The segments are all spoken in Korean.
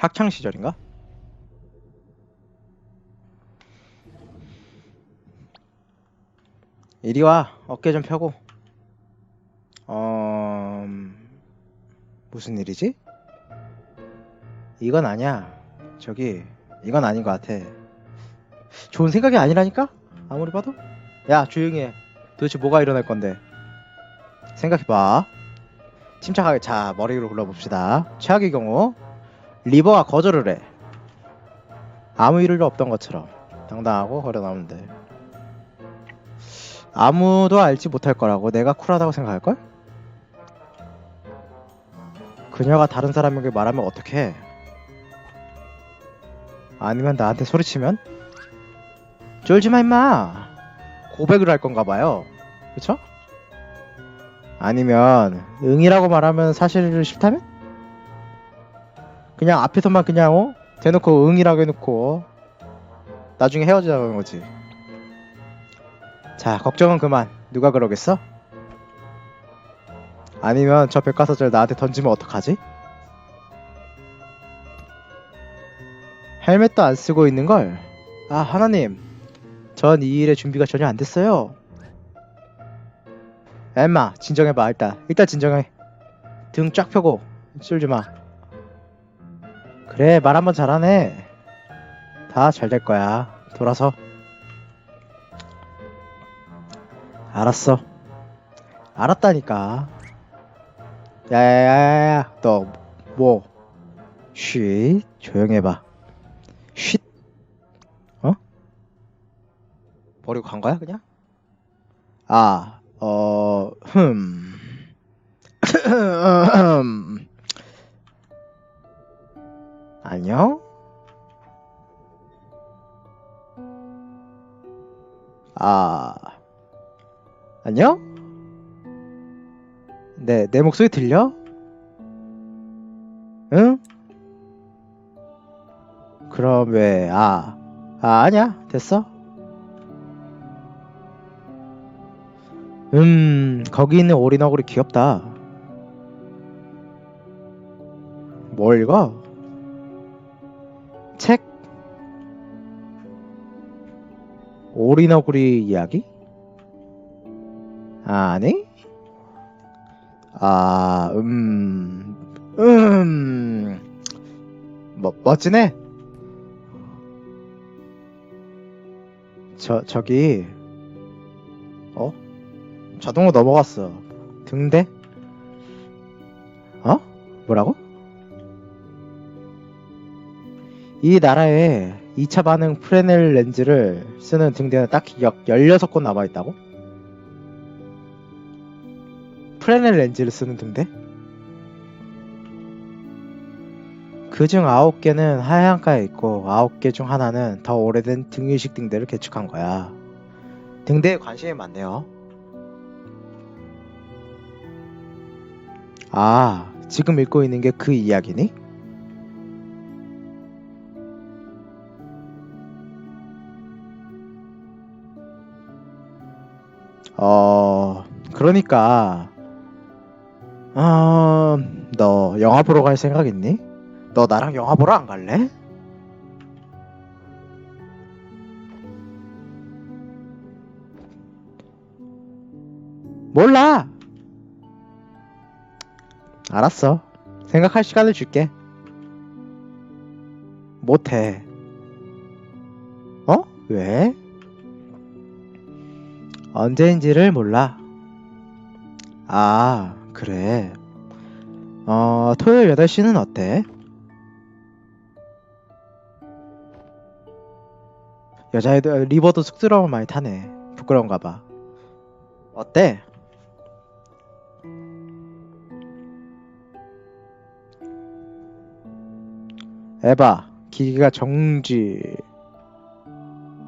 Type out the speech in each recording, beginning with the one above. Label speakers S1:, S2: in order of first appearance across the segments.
S1: 학창 시절인가? 이리 와. 어깨 좀 펴고. 어 음, 무슨 일이지? 이건 아니야. 저기 이건 아닌 것 같아. 좋은 생각이 아니라니까? 아무리 봐도? 야 조용히 해. 도대체 뭐가 일어날 건데? 생각해봐. 침착하게 자 머리로 굴러봅시다. 최악의 경우 리버가 거절을 해 아무 일도 없던 것처럼 당당하고 걸어 나오면 돼 아무도 알지 못할 거라고 내가 쿨하다고 생각할걸? 그녀가 다른 사람에게 말하면 어떡해 아니면 나한테 소리치면 쫄지마 임마 고백을 할 건가 봐요 그쵸? 아니면 응이라고 말하면 사실을 싫다면? 그냥 앞에서만 그냥 어? 대놓고 응이라고 해놓고 나중에 헤어지자는 거지 자 걱정은 그만 누가 그러겠어? 아니면 저 백과사절 나한테 던지면 어떡하지? 헬멧도 안 쓰고 있는 걸? 아 하나님 전 이 일의 준비가 전혀 안 됐어요 엠마 진정해봐 일단 일단 진정해 등 쫙 펴고 쫄지 마 그래 말 한번 잘하네. 다 잘 될 거야. 돌아서. 알았어. 알았다니까. 야야야야야. 너뭐? 쉿. 조용해봐. 쉿. 어? 버리고 간 거야 그냥? 아, 어, 흠. 안녕? 아, 안녕? 네, 내 목소리 들려? 응? 그럼 왜, 아, 아, 아니야. 됐어. 음, 거기 있는 오리너구리 귀엽다. 뭘 읽어? 오리너구리 이야기? 아니? 아, 음, 음, 뭐, 멋지네? 저, 저기, 어? 자동으로 넘어갔어. 등대? 어? 뭐라고? 이 나라에 2차 반응 프레넬 렌즈를 쓰는 등대는 딱히 약 16곳 남아있다고? 프레넬 렌즈를 쓰는 등대? 그중 9개는 하얀가에 있고 9개 중 하나는 더 오래된 등유식 등대를 개축한 거야. 등대에 관심이 많네요. 아, 지금 읽고 있는 게 그 이야기니? 어, 그러니까, 어, 너 영화 보러 갈 생각 있니? 너 나랑 영화 보러 안 갈래? 몰라! 알았어. 생각할 시간을 줄게. 못해. 어? 왜? 언제인지를 몰라. 아, 그래. 어, 토요일 8시는 어때? 여자애들, 리버도 쑥스러움을 많이 타네. 부끄러운가 봐. 어때? 에바, 기기가 정지.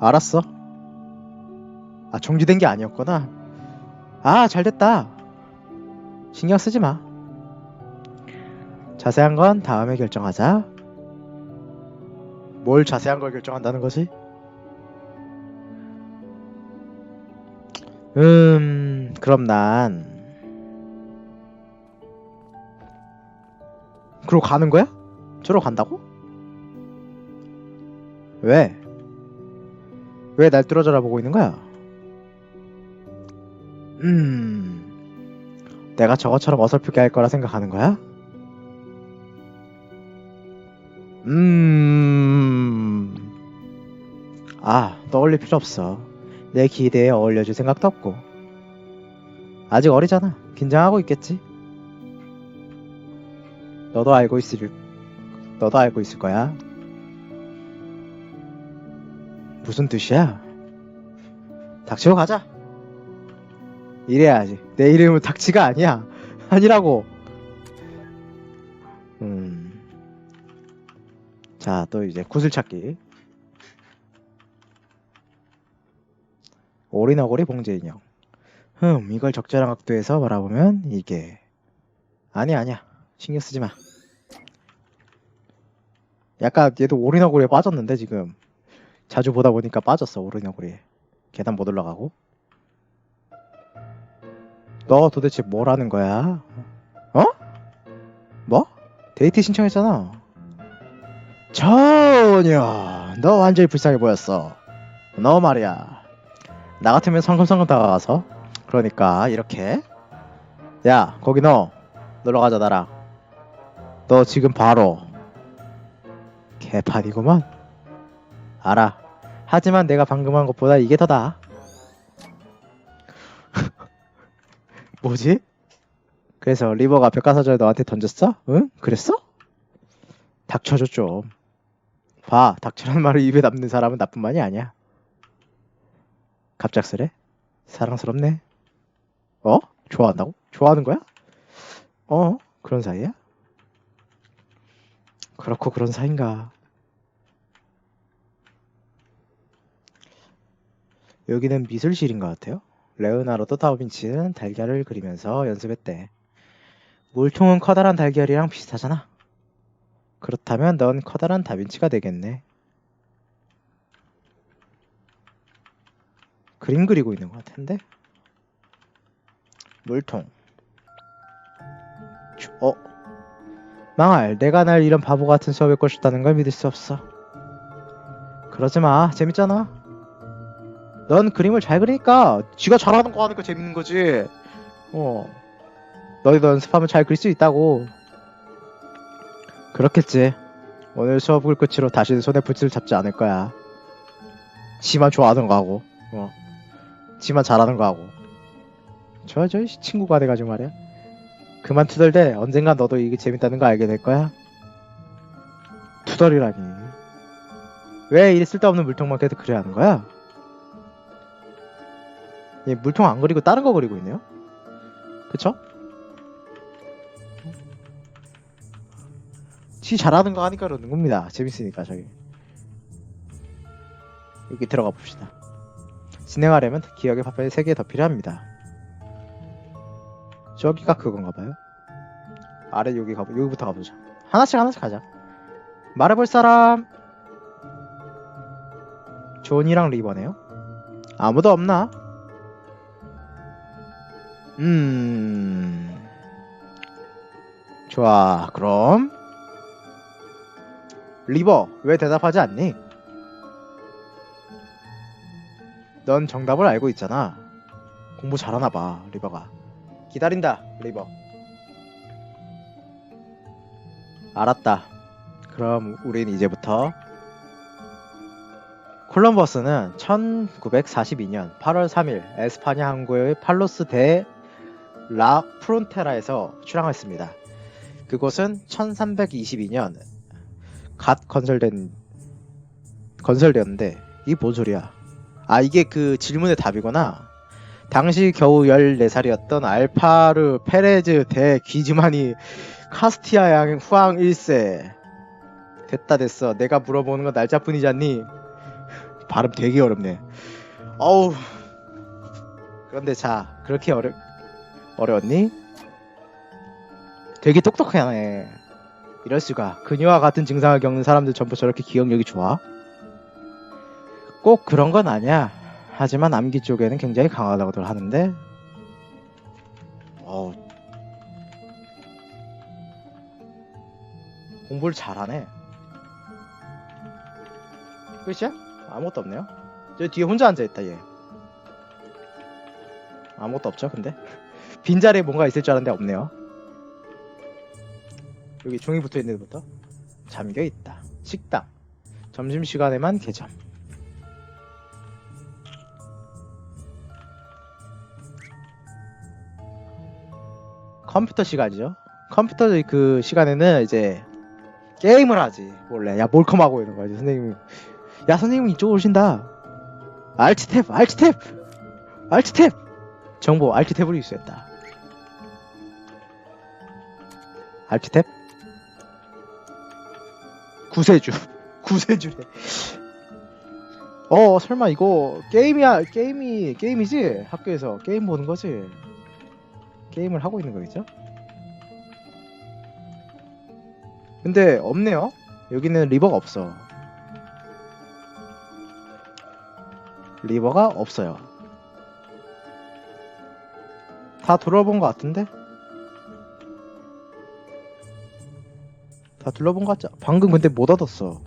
S1: 알았어. 아, 정지된 게 아니었구나. 아, 잘 됐다. 신경 쓰지 마. 자세한 건 다음에 결정하자. 뭘 자세한 걸 결정한다는 거지? 음, 그럼 난. 그러고 가는 거야? 저러 간다고? 왜? 왜 날 뚫어져라 보고 있는 거야? 음, 내가 저것처럼 어설프게 할 거라 생각하는 거야? 음, 아, 떠올릴 필요 없어. 내 기대에 어울려줄 생각도 없고. 아직 어리잖아. 긴장하고 있겠지. 너도 알고 있을, 너도 알고 있을 거야. 무슨 뜻이야? 닥치고 가자. 이래야지. 내 이름은 닥치가 아니야. 아니라고. 음. 자, 또 이제 구슬 찾기. 오리너구리 봉제 인형. 흠, 이걸 적절한 각도에서 바라보면 이게 아니 아니야. 신경 쓰지 마. 약간 얘도 오리너구리에 빠졌는데 지금 자주 보다 보니까 빠졌어 오리너구리에. 계단 못 올라가고. 너 도대체 뭘 하는 거야? 어? 뭐? 데이트 신청했잖아. 전혀. 너 완전히 불쌍해 보였어. 너 말이야. 나 같으면 성큼성큼 다가가서. 그러니까 이렇게. 야, 거기 너. 놀러 가자 나랑. 너 지금 바로. 개판이구만. 알아. 하지만 내가 방금 한 것보다 이게 더 나아. 뭐지? 그래서 리버가 벽화사절 너한테 던졌어? 응? 그랬어? 닥쳐줘 좀. 봐, 닥치라는 말을 입에 담는 사람은 나뿐만이 아니야. 갑작스레? 사랑스럽네. 어? 좋아한다고? 좋아하는 거야? 어? 그런 사이야? 그렇고 그런 사이인가. 여기는 미술실인 것 같아요. 레오나르도 다빈치는 달걀을 그리면서 연습했대. 물통은 커다란 달걀이랑 비슷하잖아. 그렇다면 넌 커다란 다빈치가 되겠네. 그림 그리고 있는 것 같은데? 물통. 주- 어? 망할, 내가 날 이런 바보 같은 수업에 꽂혔다는 걸 믿을 수 없어. 그러지 마, 재밌잖아. 넌 그림을 잘 그리니까 지가 잘하는 거 하니까 재밌는 거지. 어. 너희도 연습하면 잘 그릴 수 있다고. 그렇겠지. 오늘 수업을 끝으로 다시는 손에 붓을 잡지 않을 거야. 지만 좋아하는 거 하고. 어. 지만 잘하는 거 하고. 저, 저, 친구가 돼가지고 말이야. 그만 투덜대. 언젠간 너도 이게 재밌다는 거 알게 될 거야. 투덜이라니. 왜 이 쓸데없는 물통만 계속 그려야 하는 거야? 얘 물통 안 그리고 다른 거 그리고 있네요. 그쵸? 지 잘하는 거 하니까 그러는 겁니다. 재밌으니까 저기. 여기 들어가 봅시다. 진행하려면 기억의 파편이 3개 더 필요합니다. 저기가 그건가 봐요. 아래 여기 가보 여기부터 가보자. 하나씩 하나씩 가자. 말해볼 사람. 존이랑 리버네요. 아무도 없나? 음. 좋아. 그럼 리버 왜 대답하지 않니? 넌 정답을 알고 있잖아. 공부 잘하나 봐, 리버가. 기다린다, 리버. 알았다. 그럼 우린 이제부터 콜럼버스는 1942년 8월 3일 에스파냐 항구의 팔로스 대 라 프론테라에서 출항했습니다. 그곳은 1322년 갓 건설된 건설되었는데 이게 뭔 소리야? 아 이게 그 질문의 답이구나. 당시 겨우 14살이었던 알파르 페레즈 대 귀즈만이 카스티아 양 후왕 1세 됐다 됐어. 내가 물어보는 건 날짜뿐이잖니. 발음 되게 어렵네. 어우. 그런데 자 그렇게 어려 어려웠니? 되게 똑똑하네. 이럴 수가. 그녀와 같은 증상을 겪는 사람들 전부 저렇게 기억력이 좋아? 꼭 그런 건 아니야. 하지만 암기 쪽에는 굉장히 강하다고들 하는데. 어. 공부를 잘하네. 끝이야? 아무것도 없네요. 저 뒤에 혼자 앉아있다 얘. 아무것도 없죠 근데 빈자리에 뭔가 있을 줄 알았는데 없네요. 여기 종이 붙어 있는 데부터 잠겨 있다. 식당. 점심 시간에만 개점. 컴퓨터 시간이죠. 컴퓨터 그 시간에는 이제 게임을 하지 원래 야 몰컴하고 있는 거지 선생님. 야 선생님 이쪽 오신다. 알트 탭, 알트 탭, 알트 탭. 정보 알트 탭으로 입수했다. 알트 탭. 구세주, 구세주래. 어 설마 이거 게임이야 게임이 게임이지 학교에서 게임 보는 거지. 게임을 하고 있는 거겠죠? 근데 없네요. 여기는 리버가 없어. 리버가 없어요. 다 둘러본 것 같은데? 다 둘러본 것 같지? 방금 근데 못 얻었어.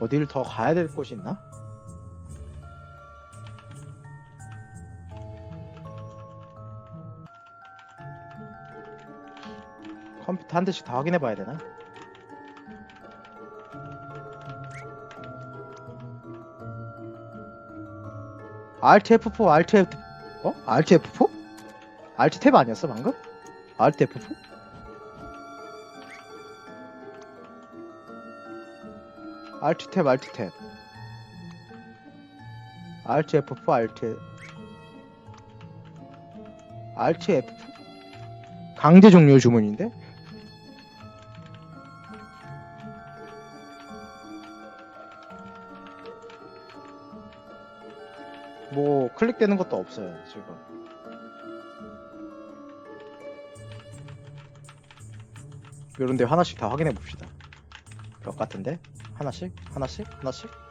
S1: 어디를 더 가야 될 곳이 있나? 컴퓨터 한 대씩 다 확인해 봐야 되나? RTF4, RTF, 어? RTF4? RT탭 아니었어, 방금? RTF4? Alt-Tab, Alt-Tab. Alt-F4, Alt. Alt-F. 강제 종료 주문인데? 뭐 클릭되는 것도 없어요 지금 이런데 하나씩 다 확인해 봅시다 벽 같은데 하나씩? 하나씩? 하나씩?